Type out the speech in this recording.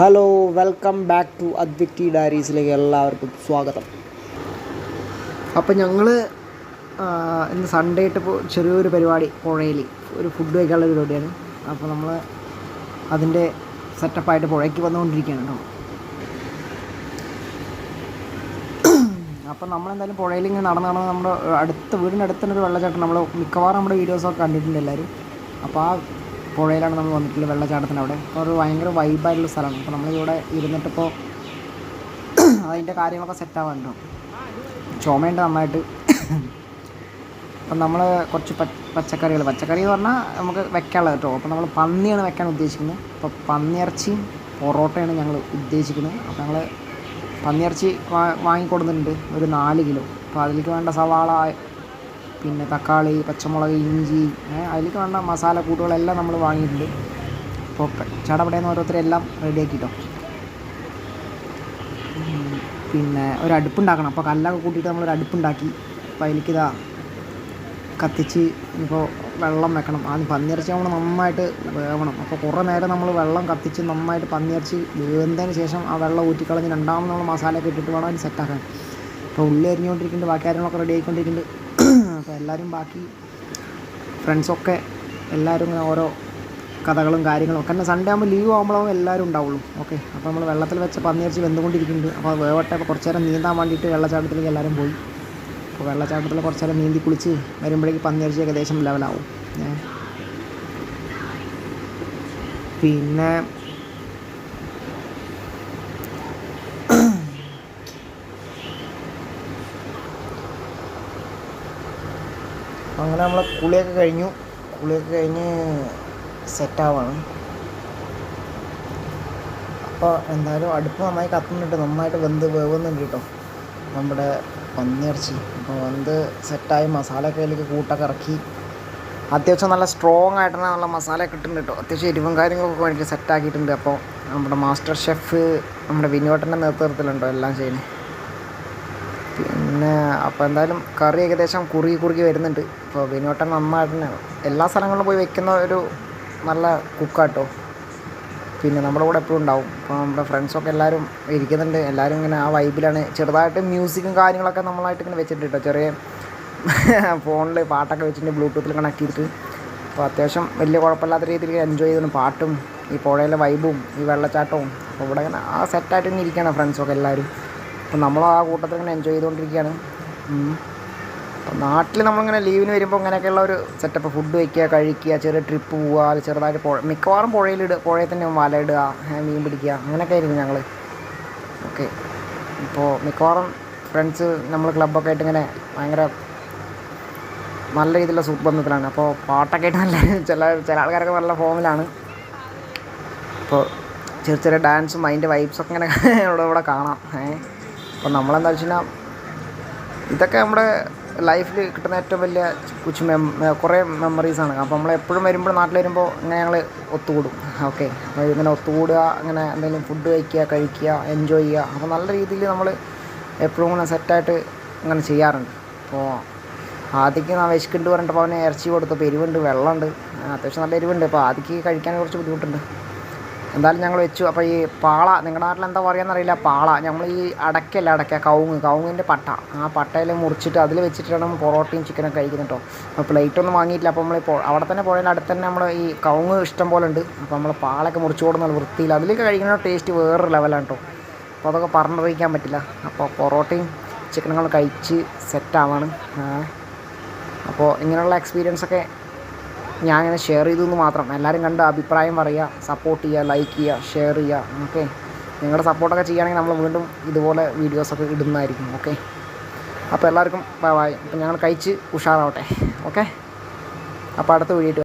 Hello welcome back to അദ്വിക്ടി ഡയറീസിലേക്ക് എല്ലാവർക്കും സ്വാഗതം. അപ്പോൾ ഞങ്ങൾ ഇന്ന് സൺഡേ ആയിട്ട് ഇപ്പോൾ ചെറിയൊരു പരിപാടി പുഴയിൽ ഒരു ഫുഡ് കഴിക്കാനുള്ള പരിപാടിയാണ്. അപ്പോൾ നമ്മൾ അതിന്റെ സെറ്റപ്പായിട്ട് പുഴയ്ക്ക് വന്നുകൊണ്ടിരിക്കുകയാണ് കേട്ടോ. അപ്പം നമ്മളെന്തായാലും പുഴയിൽ ഇങ്ങനെ നടന്ന് നടന്ന് നമ്മുടെ അടുത്ത വീടിന്റെ അടുത്തുള്ളൊരു ഒരു വെള്ളച്ചാട്ടം. നമ്മൾ മിക്കവാറും നമ്മുടെ വീഡിയോസൊക്കെ കണ്ടിട്ടുണ്ട് എല്ലാവരും അപ്പോൾ ആ പുഴയിലാണ് നമ്മൾ വന്നിട്ടുള്ളത് വെള്ളച്ചാട്ടത്തിന് അവിടെ. ഒരു ഭയങ്കര വൈബായിട്ടുള്ള സ്ഥലമാണ്. അപ്പോൾ നമ്മളിവിടെ ഇരുന്നിട്ടിപ്പോൾ അതിന്റെ കാര്യങ്ങളൊക്കെ സെറ്റ് ആവാനുണ്ടോ. ചുമയുണ്ട് നന്നായിട്ട്. അപ്പം നമ്മൾ കുറച്ച് പച്ചക്കറികൾ പച്ചക്കറി എന്ന് പറഞ്ഞാൽ നമുക്ക് വെക്കാനുള്ളത് കേട്ടോ. അപ്പോൾ നമ്മൾ പന്നിയാണ് വെക്കാൻ ഉദ്ദേശിക്കുന്നത്. അപ്പോൾ പന്നിയിറച്ചിയും പൊറോട്ടയാണ് ഞങ്ങൾ ഉദ്ദേശിക്കുന്നത്. അപ്പോൾ ഞങ്ങൾ പന്നിയിറച്ചി വാ വാങ്ങിക്കൊടുത്തിട്ടുണ്ട് ഒരു നാല് കിലോ. അപ്പോൾ അതിലേക്ക് വേണ്ട സവാള പിന്നെ തക്കാളി പച്ചമുളക് ഇഞ്ചി അതിലേക്ക് വേണ്ട മസാല കൂട്ടുകളെല്ലാം നമ്മൾ വാങ്ങിയിട്ടുണ്ട്. അപ്പോൾ ചടപടയെന്ന് ഓരോരുത്തരെല്ലാം റെഡിയാക്കിട്ടോ പിന്നെ ഒരു അടുപ്പുണ്ടാക്കണം. അപ്പോൾ കല്ലൊക്കെ കൂട്ടിയിട്ട് നമ്മളൊരു അടുപ്പുണ്ടാക്കി. അപ്പോൾ അതിലേക്ക് ഇതാ കത്തിച്ച് ഇപ്പോൾ വെള്ളം വെക്കണം. ആദ്യം പന്നിയിറച്ചി നമ്മൾ നന്നായിട്ട് വേവണം. അപ്പോൾ കുറേ നേരം നമ്മൾ വെള്ളം കത്തിച്ച് നന്നായിട്ട് പന്നിയിറച്ചി വേവുന്നതിന് ശേഷം ആ വെള്ളം ഊറ്റിക്കളഞ്ഞ് രണ്ടാമത് നമ്മൾ മസാലയൊക്കെ ഇട്ടിട്ട് വേണം അതിന് സെറ്റാക്കാൻ അപ്പോൾ ഉള്ളി അരിഞ്ഞുകൊണ്ടിരിക്കുന്നുണ്ട്. ബാക്കി കാര്യങ്ങളൊക്കെ റെഡി ആയിക്കൊണ്ടിരിക്കുന്നുണ്ട്. അപ്പോൾ എല്ലാവരും ബാക്കി ഫ്രണ്ട്സൊക്കെ എല്ലാവരും ഇങ്ങനെ ഓരോ കഥകളും കാര്യങ്ങളും ഒക്കെ. സൺഡേ ആകുമ്പോൾ ലീവ് ആകുമ്പോഴാവും എല്ലാവരും ഉണ്ടാവുള്ളൂ. ഓക്കെ അപ്പോൾ നമ്മൾ വെള്ളത്തിൽ വെച്ച പന്നിയിറച്ചി വെന്തുകൊണ്ടിരിക്കുന്നുണ്ട്. അപ്പോൾ വേവട്ടെ. അപ്പോൾ കുറച്ച് നേരം നീന്താൻ വേണ്ടിയിട്ട് വെള്ളച്ചാട്ടത്തിലേക്ക് എല്ലാവരും പോയി. അപ്പോൾ വെള്ളച്ചാട്ടത്തിൽ കുറച്ച് നേരം നീന്തി കുളിച്ച് വരുമ്പോഴേക്ക് പന്നിയിറച്ചി ഏകദേശം ലെവലാവും. പിന്നെ അങ്ങനെ നമ്മളെ കുളിയൊക്കെ കഴിഞ്ഞു. കുളിയൊക്കെ കഴിഞ്ഞ് സെറ്റാവാണ് അപ്പോൾ എന്തായാലും അടുപ്പ് നന്നായി കത്തുന്നുണ്ട് നന്നായിട്ട് വെന്ത് വേവുന്നുണ്ട് കേട്ടോ. നമ്മുടെ പന്നിയിറച്ചി. അപ്പോൾ വെന്ത് സെറ്റായി മസാലയൊക്കെ അതിലേക്ക് കൂട്ടൊക്കെ ഇറക്കി. അത്യാവശ്യം നല്ല സ്ട്രോങ് ആയിട്ട് തന്നെ നല്ല മസാല കിട്ടുന്നുണ്ട് കേട്ടോ. അത്യാവശ്യം എരിവും കാര്യങ്ങളൊക്കെ വേണ്ടിയിട്ട് സെറ്റാക്കിയിട്ടുണ്ട് അപ്പോൾ നമ്മുടെ മാസ്റ്റർ ഷെഫ് നമ്മുടെ വിനോട്ടന്റെ നേതൃത്വത്തിലുണ്ടോ എല്ലാം ചെയ്യുന്നത്? പിന്നെ അപ്പോൾ എന്തായാലും കറി ഏകദേശം കുറുകി കുറുകി വരുന്നുണ്ട്. ഇപ്പോൾ വിനോട്ടൻ നന്നായിട്ട് എല്ലാ സ്ഥലങ്ങളിലും പോയി വെക്കുന്ന ഒരു നല്ല കുക്കാട്ടോ. പിന്നെ നമ്മുടെ കൂടെ എപ്പോഴും ഉണ്ടാവും. ഇപ്പോൾ നമ്മുടെ ഫ്രണ്ട്സൊക്കെ എല്ലാവരും ഇരിക്കുന്നുണ്ട്. എല്ലാവരും ഇങ്ങനെ ആ വൈബിലാണ് ചെറുതായിട്ട് മ്യൂസിക്കും കാര്യങ്ങളൊക്കെ നമ്മളായിട്ട് ഇങ്ങനെ വെച്ചിട്ടുണ്ട് കേട്ടോ ചെറിയ ഫോണിൽ പാട്ടൊക്കെ വെച്ചിട്ട് ബ്ലൂടൂത്തിൽ കണക്ട് ചെയ്തിട്ട് അപ്പോൾ അത്യാവശ്യം വലിയ കുഴപ്പമില്ലാത്ത രീതിയിൽ എൻജോയ് ചെയ്തിരുന്നു പാട്ടും ഈ പുഴയിലെ വൈബും ഈ വെള്ളച്ചാട്ടവും. അപ്പോൾ ഇവിടെ ഇങ്ങനെ ആ സെറ്റായിട്ട് ഇങ്ങനെ ഇരിക്കുകയാണ് ഫ്രണ്ട്സൊക്കെ എല്ലാവരും അപ്പോൾ നമ്മൾ ആ കൂട്ടത്തിൽ ഇങ്ങനെ എൻജോയ് ചെയ്തുകൊണ്ടിരിക്കുകയാണ്. അപ്പം നാട്ടിൽ നമ്മളിങ്ങനെ ലീവിന് വരുമ്പോൾ ഇങ്ങനെയൊക്കെയുള്ള ഒരു സെറ്റപ്പ് ഫുഡ് വയ്ക്കുക കഴിക്കുക ചെറിയ ട്രിപ്പ് പോവുക ചെറുതായിട്ട് പുഴ മിക്കവാറും പുഴയിലിടുക പുഴയിൽ തന്നെ വലയിടുക മീൻ പിടിക്കുക അങ്ങനെയൊക്കെ ആയിരുന്നു ഞങ്ങൾ ഓക്കെ. ഇപ്പോൾ മിക്കവാറും ഫ്രണ്ട്സ് നമ്മൾ ക്ലബ്ബൊക്കെ ആയിട്ട് ഇങ്ങനെ ഭയങ്കര നല്ല രീതിയിലുള്ള സുബന്ധത്തിലാണ് അപ്പോൾ പാട്ടൊക്കെ ആയിട്ട് നല്ല ചില ചില ആൾക്കാരൊക്കെ നല്ല ഫോമിലാണ് അപ്പോൾ ചെറിയ ചെറിയ ഡാൻസും അതിന്റെ വൈബ്സൊക്കെ ഇങ്ങനെ ഇവിടെ ഇവിടെ കാണാം. ഏഹ് അപ്പോൾ നമ്മളെന്താ വെച്ച് കഴിഞ്ഞാൽ ഇതൊക്കെ നമ്മുടെ ലൈഫിൽ കിട്ടുന്ന ഏറ്റവും വലിയ കുച്ച് മെം കുറേ മെമ്മറീസാണ് അപ്പോൾ നമ്മൾ എപ്പോഴും വരുമ്പോൾ നാട്ടിൽ വരുമ്പോൾ ഇങ്ങനെ ഞങ്ങൾ ഒത്തുകൂടും. ഓക്കെ അപ്പോൾ ഇങ്ങനെ ഒത്തുകൂടുക അങ്ങനെ എന്തെങ്കിലും ഫുഡ് കഴിക്കുക കഴിക്കുക എൻജോയ് ചെയ്യുക. അപ്പോൾ നല്ല രീതിയിൽ നമ്മൾ എപ്പോഴും ഇങ്ങനെ സെറ്റായിട്ട് ഇങ്ങനെ ചെയ്യാറുണ്ട്. അപ്പോൾ ആദ്യക്ക് ഞാൻ വിശക്കുണ്ട് പറഞ്ഞിട്ട് അവന് ഇറച്ചി കൊടുത്തപ്പോൾ എരിവുണ്ട് വെള്ളമുണ്ട്. അത്യാവശ്യം നല്ല എരിവുണ്ട്. അപ്പോൾ ആദ്യക്ക് കഴിക്കാൻ കുറച്ച് ബുദ്ധിമുട്ടുണ്ട്. എന്തായാലും ഞങ്ങൾ വെച്ചു. അപ്പോൾ ഈ പാള നിങ്ങളുടെ നാട്ടിൽ എന്താ പറയുകയെന്നറിയില്ല പാള ഞങ്ങൾ ഈ അടക്കല്ല അടക്ക കവുങ്ങ് കവുങ്ങിന്റെ പട്ട. ആ പട്ടയിൽ മുറിച്ചിട്ട് അതിൽ വെച്ചിട്ടാണ് പൊറോട്ടയും ചിക്കനൊക്കെ കഴിക്കുന്നത് കേട്ടോ അപ്പോൾ പ്ലേറ്റ് ഒന്നും വാങ്ങിയിട്ടില്ല. അപ്പോൾ നമ്മൾ ഇപ്പോൾ അവിടെ തന്നെ പുഴയുടെ അടുത്ത് തന്നെ നമ്മൾ ഈ കവുങ്ങ് ഇഷ്ടം പോലെ ഉണ്ട്. അപ്പോൾ നമ്മൾ പാളൊക്കെ മുറിച്ച് കൊടുക്കുന്ന വൃത്തിയിൽ അതിലേക്ക് കഴിക്കുന്ന ടേസ്റ്റ് വേറൊരു ലെവലാണ് കേട്ടോ അപ്പോൾ അതൊക്കെ പറഞ്ഞറിയിക്കാൻ പറ്റില്ല. അപ്പോൾ പൊറോട്ടയും ചിക്കനും കഴിച്ച് സെറ്റാവാണ് അപ്പോൾ ഇങ്ങനെയുള്ള എക്സ്പീരിയൻസ് ഒക്കെ ഞാൻ ഇങ്ങനെ ഷെയർ ചെയ്തു എന്ന് മാത്രം. എല്ലാവരും കണ്ട് അഭിപ്രായം പറയുക സപ്പോർട്ട് ചെയ്യുക ലൈക്ക് ചെയ്യുക ഷെയർ ചെയ്യുക ഓക്കെ നിങ്ങളുടെ സപ്പോർട്ടൊക്കെ ചെയ്യുകയാണെങ്കിൽ നമ്മൾ വീണ്ടും ഇതുപോലെ വീഡിയോസൊക്കെ ഇടുന്നതായിരിക്കും ഓക്കെ അപ്പോൾ എല്ലാവർക്കും ഞങ്ങൾ കഴിച്ച് ഉഷാറാവട്ടെ ഓക്കെ അപ്പോൾ അടുത്ത വീഡിയോ